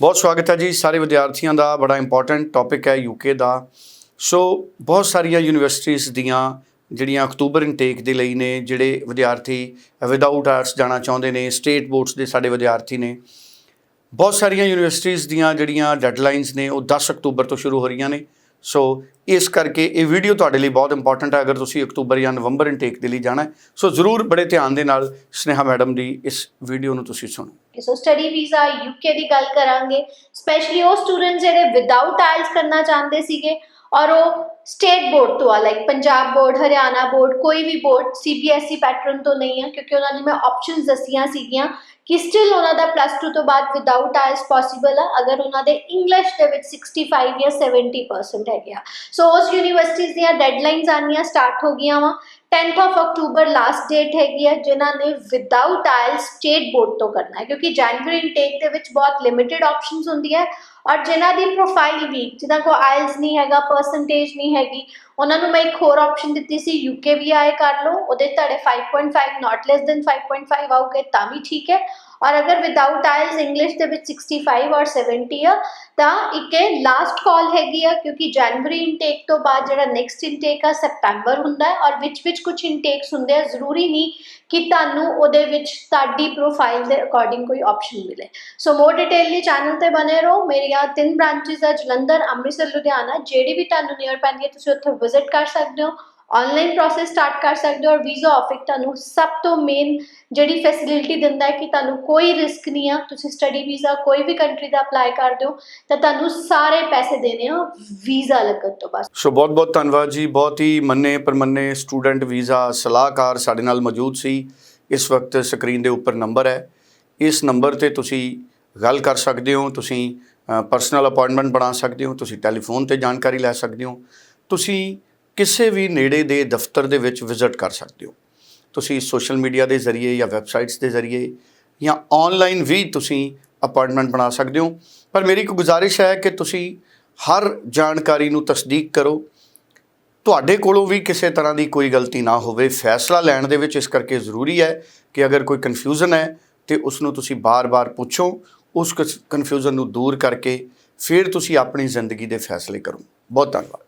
ਬਹੁਤ ਸਵਾਗਤ ਹੈ ਜੀ ਸਾਰੇ ਵਿਦਿਆਰਥੀਆਂ ਦਾ, ਬੜਾ ਇੰਪੋਰਟੈਂਟ ਟੌਪਿਕ ਹੈ ਯੂਕੇ ਦਾ। ਸੋ ਬਹੁਤ ਸਾਰੀਆਂ ਯੂਨੀਵਰਸਿਟੀਆਂ ਦੀਆਂ ਜਿਹੜੀਆਂ ਅਕਤੂਬਰ ਇਨਟੇਕ ਦੇ ਲਈ ਨੇ, ਜਿਹੜੇ ਵਿਦਿਆਰਥੀ ਵਿਦਆਊਟ ਆਰਟਸ ਜਾਣਾ ਚਾਹੁੰਦੇ ਨੇ ਸਟੇਟ ਬੋਰਡਸ ਦੇ ਸਾਡੇ ਵਿਦਿਆਰਥੀ ਨੇ, ਬਹੁਤ ਸਾਰੀਆਂ ਯੂਨੀਵਰਸਿਟੀਆਂ ਦੀਆਂ ਜਿਹੜੀਆਂ ਡੈਡਲਾਈਨਸ ਨੇ, ਉਹ 10 ਅਕਤੂਬਰ ਤੋਂ ਸ਼ੁਰੂ ਹੋ ਰਹੀਆਂ ਨੇ। ਸੋ ਇਸ ਕਰਕੇ ਇਹ ਵੀਡੀਓ ਤੁਹਾਡੇ ਲਈ ਬਹੁਤ ਇੰਪੋਰਟੈਂਟ ਹੈ, ਅਗਰ ਤੁਸੀਂ ਅਕਤੂਬਰ ਜਾਂ ਨਵੰਬਰ ਇਨਟੇਕ ਦੇ ਲਈ ਜਾਣਾ ਸੋ ਜ਼ਰੂਰ ਬੜੇ ਧਿਆਨ ਦੇ ਨਾਲ ਸਨੇਹਾ ਮੈਡਮ ਦੀ ਇਸ ਵੀਡੀਓ ਨੂੰ ਤੁਸੀਂ ਸੁਣੋ। ਸੋ ਸਟੱਡੀ ਵੀਜ਼ਾ ਯੂਕੇ ਦੀ ਗੱਲ ਕਰਾਂਗੇ ਸਪੈਸ਼ਲੀ ਉਹ ਸਟੂਡੈਂਟ ਜਿਹੜੇ ਵਿਦਆਊਟ ਆਇਲਸ ਕਰਨਾ ਚਾਹੁੰਦੇ ਸੀਗੇ ਔਰ ਉਹ ਸਟੇਟ ਬੋਰਡ ਤੋਂ ਆ like Punjab board Haryana board ਕੋਈ ਵੀ ਬੋਰਡ ਸੀਬੀਐਸਈ ਪੈਟਰਨ ਤੋਂ ਨਹੀਂ ਹੈ ਕਿਉਂਕਿ ਉਹਨਾਂ ਨੇ ਮੈਂ ਆਪਸ਼ਨਸ ਦੱਸੀਆਂ ਸੀਗੀਆਂ ਕਿ ਸਟਿਲ ਉਹਨਾਂ ਦਾ ਪਲੱਸ 2 ਤੋਂ ਬਾਅਦ ਵਿਦਆਊਟ ਆਇਲਸ ਪੋਸੀਬਲ ਆ, ਅਗਰ ਉਹਨਾਂ ਦੇ ਇੰਗਲਿਸ਼ ਦੇ ਵਿੱਚ 65 ਜਾਂ 70% ਹੈਗੇ ਆ। ਸੋ ਉਸ ਯੂਨੀਵਰਸਿਟੀਜ਼ ਦੀਆਂ ਡੈਡਲਾਈਨਸ ਆਨੀਆਂ ਸਟਾਰਟ ਹੋ ਗਈਆਂ ਵਾ। 10th of October last date ਹੈਗੀ ਹੈ ਜਿਨ੍ਹਾਂ ਨੇ ਵਿਦਆਊਟ ਆਇਲ ਸਟੇਟ ਬੋਰਡ ਤੋਂ ਕਰਨਾ ਹੈ, ਕਿਉਂਕਿ ਜਨਵਰੀ ਇਨਟੇਕ ਦੇ ਵਿੱਚ ਬਹੁਤ ਲਿਮਿਟਿਡ ਆਪਸ਼ਨਸ ਹੁੰਦੀ ਹੈ। ਔਰ ਜਿਨ੍ਹਾਂ ਦੀ ਪ੍ਰੋਫਾਈਲ ਵੀਕ ਜਿਨ੍ਹਾਂ ਕੋ ਆਇਲਸ ਨਹੀਂ ਹੈਗਾ ਪਰਸੈਂਟੇਜ ਨਹੀਂ ਹੈਗੀ, ਉਹਨਾਂ ਨੂੰ ਮੈਂ ਇੱਕ ਹੋਰ ਆਪਸ਼ਨ ਦਿੱਤੀ ਸੀ ਯੂਕੇ ਵੀ ਆਏ ਕਰ ਲਓ, ਉਹਦੇ ਤੁਹਾਡੇ 5.5 ਨਾਟ ਲੈਸ ਦੈਨ 5.5 ਆਉਗੇ, ਤਾਂ ਵੀ ਠੀਕ ਹੈ। ਔਰ ਅਗਰ ਵਿਦਆਊਟ ਆਇਲਸ ਇੰਗਲਿਸ਼ ਦੇ ਵਿੱਚ 65 ਔਰ 70 ਆ, ਤਾਂ ਇੱਕ ਇਹ ਲਾਸਟ ਕਾਲ ਹੈਗੀ ਆ, ਕਿਉਂਕਿ ਜਨਵਰੀ ਇਨਟੇਕ ਤੋਂ ਬਾਅਦ ਜਿਹੜਾ ਨੈਕਸਟ ਇਨਟੇਕ ਆ ਸਪਟੈਂਬਰ ਹੁੰਦਾ ਹੈ, ਔਰ ਵਿੱਚ ਵਿੱਚ ਕੁਝ ਇਨਟੇਕਸ ਹੁੰਦੇ ਆ, ਜ਼ਰੂਰੀ ਨਹੀਂ ਕਿ ਤੁਹਾਨੂੰ ਉਹਦੇ ਵਿੱਚ ਤੁਹਾਡੀ ਪ੍ਰੋਫਾਈਲ ਦੇ ਅਕੋਰਡਿੰਗ ਕੋਈ ਆਪਸ਼ਨ ਮਿਲੇ। ਸੋ ਮੋਰ ਡਿਟੇਲ ਲਈ ਚੈਨਲ ਤੇ ਬਨੇ ਰਹੋ। ਮੇਰੀਆਂ ਤਿੰਨ ਬ੍ਰਾਂਚਸ ਆ, ਜਲੰਧਰ, ਅੰਮ੍ਰਿਤਸਰ, ਲੁਧਿਆਣਾ, ਜਿਹੜੀ ਵੀ ਤੁਹਾਨੂੰ ਨੀਅਰ ਪੈਂਦੀ ਹੈ, ਤੁਸੀਂ ਉੱਥੇ ਵਿਜ਼ਿਟ ਕਰ ਸਕਦੇ ਹੋ। ਆਨਲਾਈਨ ਪ੍ਰੋਸੈਸ ਸਟਾਰਟ ਕਰ ਸਕਦੇ ਹੋ ਔਰ ਵੀਜ਼ਾ ਆਫਿਸ ਤੁਹਾਨੂੰ ਸਭ ਤੋਂ ਮੇਨ ਜਿਹੜੀ ਫੈਸਿਲਿਟੀ ਦਿੰਦਾ ਹੈ ਕਿ ਤੁਹਾਨੂੰ ਕੋਈ ਰਿਸਕ ਨਹੀਂ ਆ, ਤੁਸੀਂ ਸਟੱਡੀ ਵੀਜ਼ਾ ਕੋਈ ਵੀ ਕੰਟਰੀ ਦਾ ਅਪਲਾਈ ਕਰਦੇ ਹੋ ਤਾਂ ਤੁਹਾਨੂੰ ਸਾਰੇ ਪੈਸੇ ਦੇਣੇ ਆ ਵੀਜ਼ਾ ਲੱਗਣ ਤੋਂ ਬਸ ਸੋ ਬਹੁਤ ਬਹੁਤ ਧੰਨਵਾਦ ਜੀ, ਬਹੁਤ ਹੀ ਮੰਨੇ ਪਰਮੰਨੇ ਸਟੂਡੈਂਟ ਵੀਜ਼ਾ ਸਲਾਹਕਾਰ ਸਾਡੇ ਨਾਲ ਮੌਜੂਦ ਸੀ। ਇਸ ਵਕਤ ਸਕਰੀਨ ਦੇ ਉੱਪਰ ਨੰਬਰ ਹੈ। ਇਸ ਨੰਬਰ ਤੇ ਤੁਸੀਂ ਗੱਲ ਕਰ ਸਕਦੇ ਹੋ, ਤੁਸੀਂ ਪਰਸਨਲ ਅਪਾਇੰਟਮੈਂਟ ਬਣਾ ਸਕਦੇ ਹੋ, ਤੁਸੀਂ ਟੈਲੀਫੋਨ ਤੇ ਜਾਣਕਾਰੀ ਲੈ ਸਕਦੇ ਹੋ। ਤੁਸੀਂ ਕਿਸੇ ਵੀ ਨੇੜੇ ਦੇ ਦਫ਼ਤਰ ਦੇ ਵਿੱਚ ਵਿਜ਼ਿਟ ਕਰ ਸਕਦੇ ਹੋ। ਤੁਸੀਂ ਸੋਸ਼ਲ ਮੀਡੀਆ ਦੇ ਜ਼ਰੀਏ ਜਾਂ ਵੈਬਸਾਈਟਸ ਦੇ ਜ਼ਰੀਏ ਜਾਂ ਆਨਲਾਈਨ ਵੀ ਤੁਸੀਂ ਅਪਾਇੰਟਮੈਂਟ ਬਣਾ ਸਕਦੇ ਹੋ। ਪਰ ਮੇਰੀ ਇੱਕ ਗੁਜ਼ਾਰਿਸ਼ ਹੈ ਕਿ ਤੁਸੀਂ ਹਰ ਜਾਣਕਾਰੀ ਨੂੰ ਤਸਦੀਕ ਕਰੋ। ਤੁਹਾਡੇ ਕੋਲੋਂ ਵੀ ਕਿਸੇ ਤਰ੍ਹਾਂ ਦੀ ਕੋਈ ਗਲਤੀ ਨਾ ਹੋਵੇ। ਫੈਸਲਾ ਲੈਣ ਦੇ ਵਿੱਚ ਇਸ ਕਰਕੇ ਜ਼ਰੂਰੀ ਹੈ ਕਿ ਅਗਰ ਕੋਈ ਕਨਫਿਊਜ਼ਨ ਹੈ ਤੇ ਉਸ ਨੂੰ ਤੁਸੀਂ ਬਾਰ-ਬਾਰ ਪੁੱਛੋ। ਉਸ ਕਨਫਿਊਜ਼ਨ ਨੂੰ ਦੂਰ ਕਰਕੇ ਫਿਰ ਤੁਸੀਂ ਆਪਣੀ ਜ਼ਿੰਦਗੀ ਦੇ ਫੈਸਲੇ ਕਰੋ। ਬਹੁਤ ਧੰਨਵਾਦ।